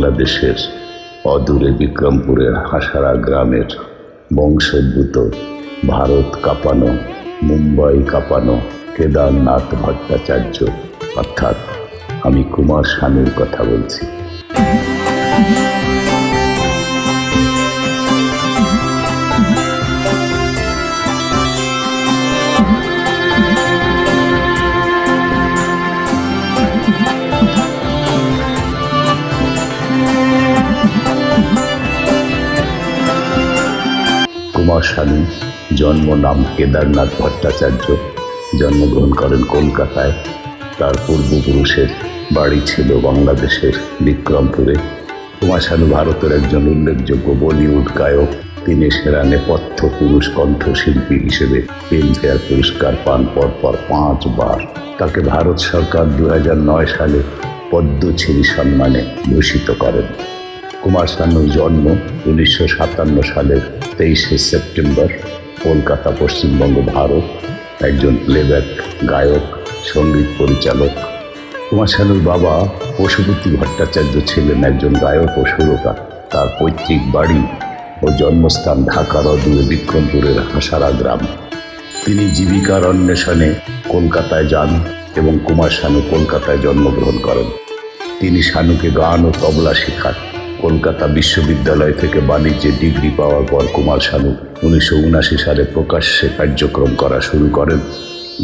বাংলাদেশের অদূরে বিক্রমপুরের হাসারা গ্রামের বংশোদ্ভূত ভারত কাঁপানো, মুম্বাই কাঁপানো কেদারনাথ ভট্টাচার্য। অর্থাৎ আমি কুমার স্বামীর কথা বলছি। কুমার জন্ম নাম কেদারনাথ ভট্টাচার্য, জন্মগ্রহণ করেন কলকাতায়। তার পূর্বপুরুষের বাড়ি ছিল বাংলাদেশের বিক্রমপুরে। কুমার ভারতের একজন উল্লেখযোগ্য বলিউড গায়ক। তিনি সেরা নেপথ্য পুরুষ কণ্ঠশিল্পী হিসেবে ফিল্মফেয়ার পুরস্কার পান পরপর পাঁচবার। তাকে ভারত সরকার দু হাজার নয় সালে পদ্মশ্রী সম্মানে ভূষিত করেন। কুমার শানুর জন্ম উনিশশো সাতান্ন সালের তেইশে সেপ্টেম্বর, কলকাতা, পশ্চিমবঙ্গ, ভারত। একজন প্লেব্যাক গায়ক, সংগীত পরিচালক। কুমার শানুর বাবা পশুপতি ভট্টাচার্য ছিলেন একজন গায়ক ও সুরকার। তার পৈতৃক বাড়ি ও জন্মস্থান ঢাকার অদূরে বিক্রমপুরের হাসারা গ্রাম। তিনি জীবিকার অন্বেষণে কলকাতায় যান এবং কুমার শানু কলকাতায় জন্মগ্রহণ করেন। তিনি শানুকে গান ও তবলা শেখান। কলকাতা বিশ্ববিদ্যালয় থেকে বাণিজ্যে ডিগ্রি পাওয়ার পর কুমার শানু উনিশশো উনাশি সালে প্রকাশ্যে কার্যক্রম করা শুরু করেন।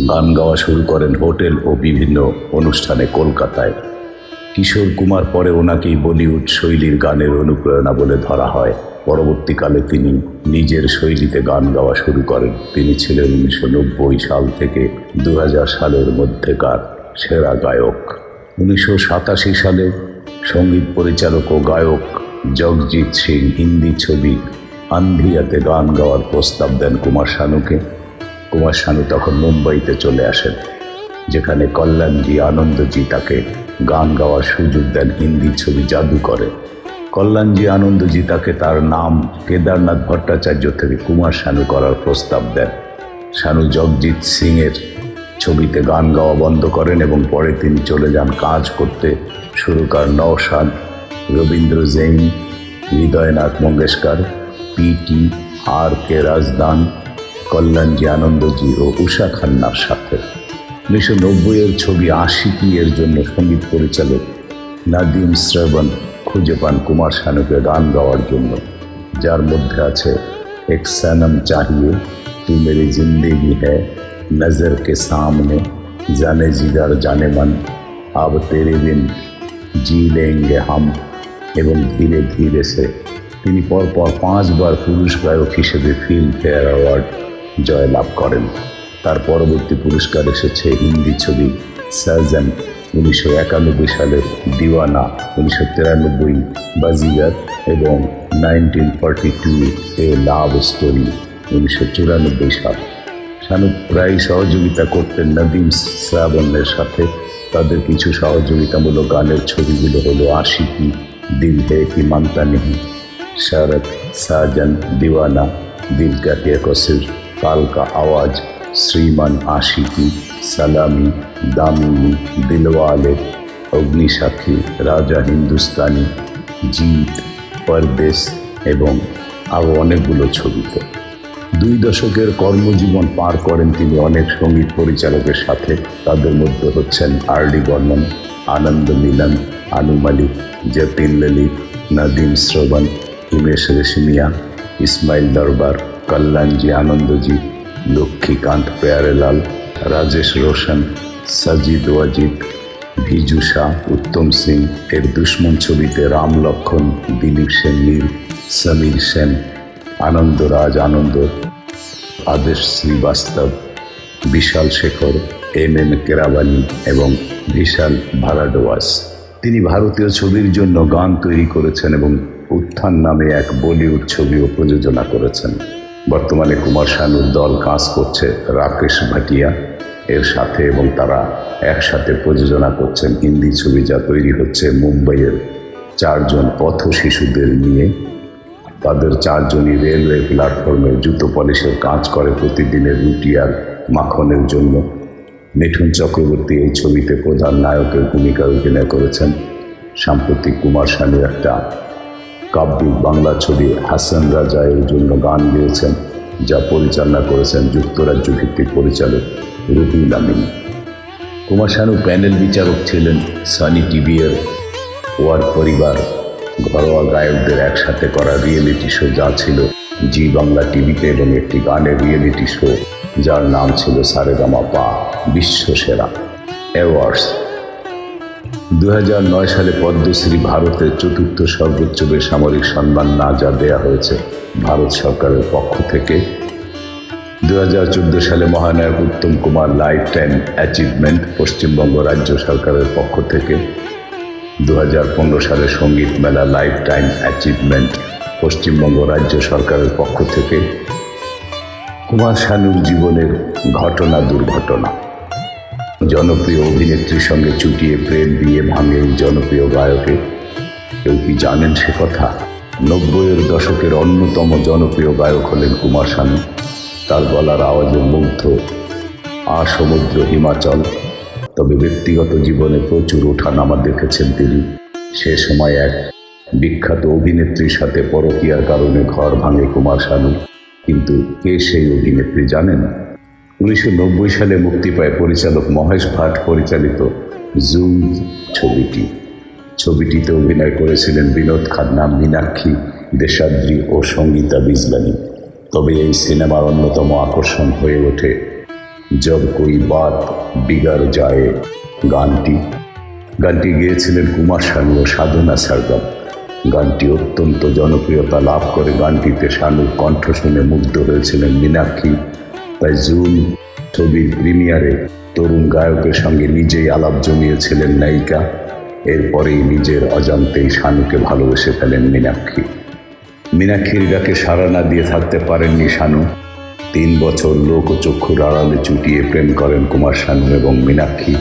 গান গাওয়া শুরু করেন হোটেল ও বিভিন্ন অনুষ্ঠানে কলকাতায়। কিশোর কুমার পরে ওনাকেই বলিউড শৈলীর গানের অনুপ্রেরণা বলে ধরা হয়। পরবর্তীকালে তিনি নিজের শৈলীতে গান গাওয়া শুরু করেন। তিনি ছিলেন উনিশশো নব্বই সাল থেকে দু হাজার সালের মধ্যেকার সেরা গায়ক। উনিশশো সাতাশি সালে সংগীত পরিচালক ও গায়ক জগজিৎ সিং হিন্দি ছবি আন্ধিয়াতে গান গাওয়ার প্রস্তাব দেন কুমার শানুকে। কুমার শানু তখন মুম্বাইতে চলে আসেন, যেখানে কল্যাণজি আনন্দজি তাকে গান গাওয়ার সুযোগ দেন হিন্দি ছবি জাদু করে কল্যাণজি আনন্দজি তাকে তার নাম কেদারনাথ ভট্টাচার্য থেকে কুমার শানু করার প্রস্তাব দেন। শানু জগজিৎ সিংয়ের ছবিতে গান গাওয়া বন্ধ করেন এবং পরে তিনি চলে যান কাজ করতে সুরকার Naushad, Rabindra Jain Hridaynath Mangeshkar PT R K Rajdan, Kalyanji Anandji ও উষা খান্নার সাথে। উনিশশো নব্বইয়ের ছবি আশিকি এর জন্য সংগীত পরিচালক নাদিম শ্রবণ খুঁজে পান কুমার শানুকে গান গাওয়ার জন্য, যার মধ্যে আছে, এক সনম চাহিয়ে তু মেরি জিন্দেগি হ্যায়। নজর কে সামনে জানে জিগার জানে মন আব তেরে বিন জি লেঙ্গে হাম এবং ধীরে ধীরে সে তিনি পরপর পাঁচবার পুরুষ গায়ক হিসেবে ফিল্মফেয়ার অ্যাওয়ার্ড জয়লাভ করেন। তার পরবর্তী পুরস্কার এসেছে হিন্দি ছবি সার্জন উনিশশো একানব্বই সালের দিওয়ানা, উনিশশো তিরানব্বই বাজিগার এবং nineteen forty two a love story উনিশশো চুরানব্বই সাল। শানু প্রায় সহযোগিতা করতেন নদীম শ্রাবণের সাথে। তাদের কিছু সহযোগিতামূলক গানের ছবিগুলো হলো আশিকি দিল হে কি মানতা নেহি শরৎ সাজন, দিওয়ানা, দিল কা কসির কাল কা আওয়াজ, শ্রীমান আশিকি, সালামি, দামিনী, দিলওয়ালে, অগ্নিসাক্ষী, রাজা হিন্দুস্তানি জিত পরদেশ এবং আরও অনেকগুলো ছবিতে। দুই দশকের কর্মজীবন পার করেন তিনি অনেক সংগীত পরিচালকের সাথে। তাদের মধ্যে হচ্ছেন আর ডি বর্মন, আনন্দ মিলন আনু মালিক, যতীন ললিত, নদীম শ্রবণ, হিমেশ রেশমিয়া, ইসমাইল দরবার, কল্যাণজি আনন্দজি, লক্ষ্মীকান্ত পেয়ারেলাল, রাজেশ রোশন, সাজিদ ওয়াজিদ, ভিজু শাহ, উত্তম সিং, এর দুশ্মন ছবিতে রাম লক্ষণ, দিলীপ সেন নীল সমীর সেন আনন্দরাজ আনন্দ। আদেশ শ্রীবাস্তব, বিশাল শেখর, এম এম কেরাবানি এবং বিশাল ভারাডোয়াস। তিনি ভারতীয় ছবির জন্য গান তৈরি করেছেন এবং উত্থান নামে এক বলিউড ছবিও প্রযোজনা করেছেন। বর্তমানে কুমার শানুর দল কাজ করছে রাকেশ ভাটিয়া। এর সাথে এবং তারা একসাথে প্রযোজনা করছেন হিন্দি ছবি যা তৈরি হচ্ছে মুম্বাইয়ের চারজন পথ শিশুদের নিয়ে। তাদের চারজনই রেলওয়ে প্ল্যাটফর্মে জুতো পলিশের কাজ করে প্রতিদিনের রুটি আর মাখনের জন্য। মিঠুন চক্রবর্তী এই ছবিতে প্রধান নায়কের ভূমিকা অভিনয় করেছেন। সাম্প্রতিক কুমার শানু একটা কাব্যিক বাংলা ছবি হাসান রাজা এর জন্য গান গেয়েছেন, যা পরিচালনা করেছেন যুক্তরাজ্য ভিত্তিক পরিচালক রুহুল আমিন কুমার শানু প্যানেল বিচারক ছিলেন সানি টিভিএর ওয়ার পরিবার। ঘরোয়া গায়কদের একসাথে করা রিয়েলিটি শো যা ছিল জি বাংলা টিভিতে এবং একটি গানের রিয়েলিটি শো যার নাম ছিল সারেগামা পা বিশ্ব সেরা অ্যাওয়ার্ডস দু নয় সালে পদ্মশ্রী ভারতের চতুর্থ সর্বোচ্চ বেসামরিক সম্মান না যা দেয়া হয়েছে ভারত সরকারের পক্ষ থেকে। দু হাজার চোদ্দ সালে মহানায়ক Uttam Kumar lifetime achievement Paschimbanga রাজ্য সরকারের পক্ষ থেকে। দু হাজার পনেরো সালে সংগীত মেলা লাইফ টাইম অ্যাচিভমেন্ট পশ্চিমবঙ্গ রাজ্য সরকারের পক্ষ থেকে কুমার শানুর জীবনের ঘটনা দুর্ঘটনা। জনপ্রিয় অভিনেত্রীর সঙ্গে চুটিয়ে প্রেম বিয়ে ভাঙে জনপ্রিয় গায়কে কেউ কি জানেন সে কথা? নব্বইয়ের দশকের অন্যতম জনপ্রিয় গায়ক হলেন কুমার শানু। তার গলার আওয়াজে মুগ্ধ আসমুদ্র হিমাচল তবে ব্যক্তিগত জীবনে প্রচুর ওঠানামা দেখেছেন তিনি। সে সময় এক বিখ্যাত অভিনেত্রীর সাথে পরকীয়ার কারণে ঘর ভাঙে কুমার শানু। কিন্তু কে সেই অভিনেত্রী জানেন? উনিশশো নব্বই সালে মুক্তি পায় পরিচালক মহেশ ভাট পরিচালিত জুম ছবিটি। ছবিটিতে অভিনয় করেছিলেন বিনোদ খান্না, মীনাক্ষী দেশাদ্রি ও সঙ্গীতা বিজলানি। তবে এই সিনেমার অন্যতম আকর্ষণ হয়ে ওঠে জব কই বাত বিগার যায় গানটি গানটি গেয়েছিলেন কুমার শানু ও সাধনা সারগম গানটি অত্যন্ত জনপ্রিয়তা লাভ করে গানটিতে শানুর কণ্ঠ শুনে মুগ্ধ হয়েছিলেন মীনাক্ষী। তাই জুন ছবির প্রিমিয়ারে তরুণ গায়কের সঙ্গে নিজেই আলাপ জমিয়েছিলেন নায়িকা। এরপরেই নিজের অজান্তেই শানুকে ভালোবেসে ফেলেন মীনাক্ষী। মীনাক্ষীর ডাকে সাড়া না দিয়ে থাকতে পারেননি শানু। তিন বছর লোক ও চক্ষুর আড়ালে চুটিয়ে প্রেম করেন কুমার শানু এবং মীনাক্ষী।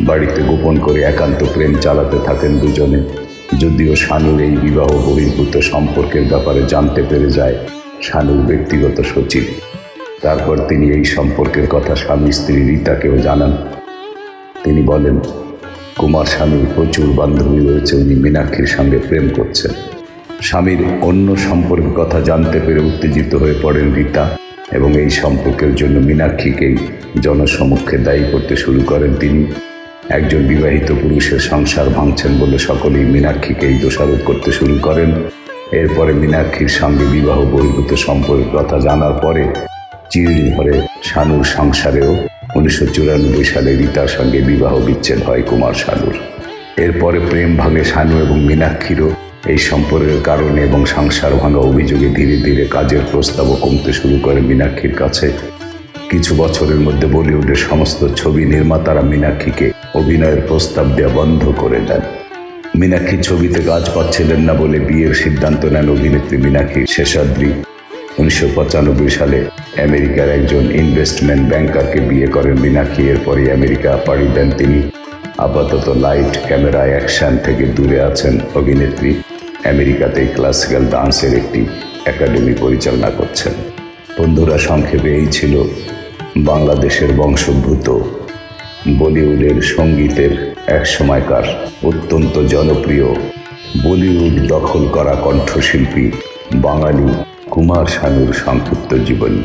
বাড়িতে গোপন করে একান্ত প্রেম চালাতে থাকেন দুজনে। যদিও শানুর এই বিবাহ বহির্ভূত সম্পর্কের ব্যাপারে জানতে পেরে যায় শানুর ব্যক্তিগত সচিব। তারপর তিনি এই সম্পর্কের কথা স্বামী স্ত্রী রীতাকেও জানান। তিনি বলেন, কুমার স্বামীর প্রচুর বান্ধবী রয়েছে, উনি মীনাক্ষীর সঙ্গে প্রেম করছেন। স্বামীর অন্য সম্পর্কের কথা জানতে পেরে উত্তেজিত হয়ে পড়েন রীতা। এবং এই সম্পর্কের জন্য মীনাক্ষীকেই জনসমক্ষে দায়ী করতে শুরু করেন তিনি। একজন বিবাহিত পুরুষের সংসার ভাঙছেন বলে সকলেই মীনাক্ষীকেই দোষারোপ করতে শুরু করেন। এরপরে মীনাক্ষীর সঙ্গে বিবাহ বহির্ভূত সম্পর্কের কথা জানার পরে চিড় ধরে শানুর সংসারেও উনিশশো চুরানব্বই সালে রীতার সঙ্গে বিবাহ বিচ্ছেদ হয় কুমার শানুর। এরপরে প্রেম ভাঙে শানু এবং মীনাক্ষীরও এই সম্পর্কের কারণে এবং সংসার ভাঙা অভিযোগে ধীরে ধীরে কাজের প্রস্তাবও কমতে শুরু করে মীনাক্ষীর কাছে। কিছু বছরের মধ্যে বলিউডের সমস্ত ছবি নির্মাতারা মীনাক্ষীকে অভিনয়ের প্রস্তাব দেওয়া বন্ধ করে দেন। মীনাক্ষী ছবিতে কাজ পাচ্ছিলেন না বলে বিয়ের সিদ্ধান্ত নেন অভিনেত্রী মীনাক্ষী শেষাদ্রি। উনিশশো পঁচানব্বই সালে আমেরিকার একজন ইনভেস্টমেন্ট ব্যাংকারকে বিয়ে করেন মীনাক্ষী। এরপরই আমেরিকা পাড়ি দেন তিনি। আপাতত লাইট ক্যামেরা অ্যাকশন থেকে দূরে আছেন অভিনেত্রী। আমেরিকাতেই ক্লাসিক্যাল ডান্সের একটি একাডেমি পরিচালনা করছেন। বন্ধুরা, সংক্ষেপে এই ছিল বাংলাদেশের বংশোদ্ভূত বলিউডের সঙ্গীতের এক সময়কার অত্যন্ত জনপ্রিয় বলিউড দখল করা কণ্ঠশিল্পী বাঙালি কুমার শানুর সংক্ষিপ্ত জীবনী।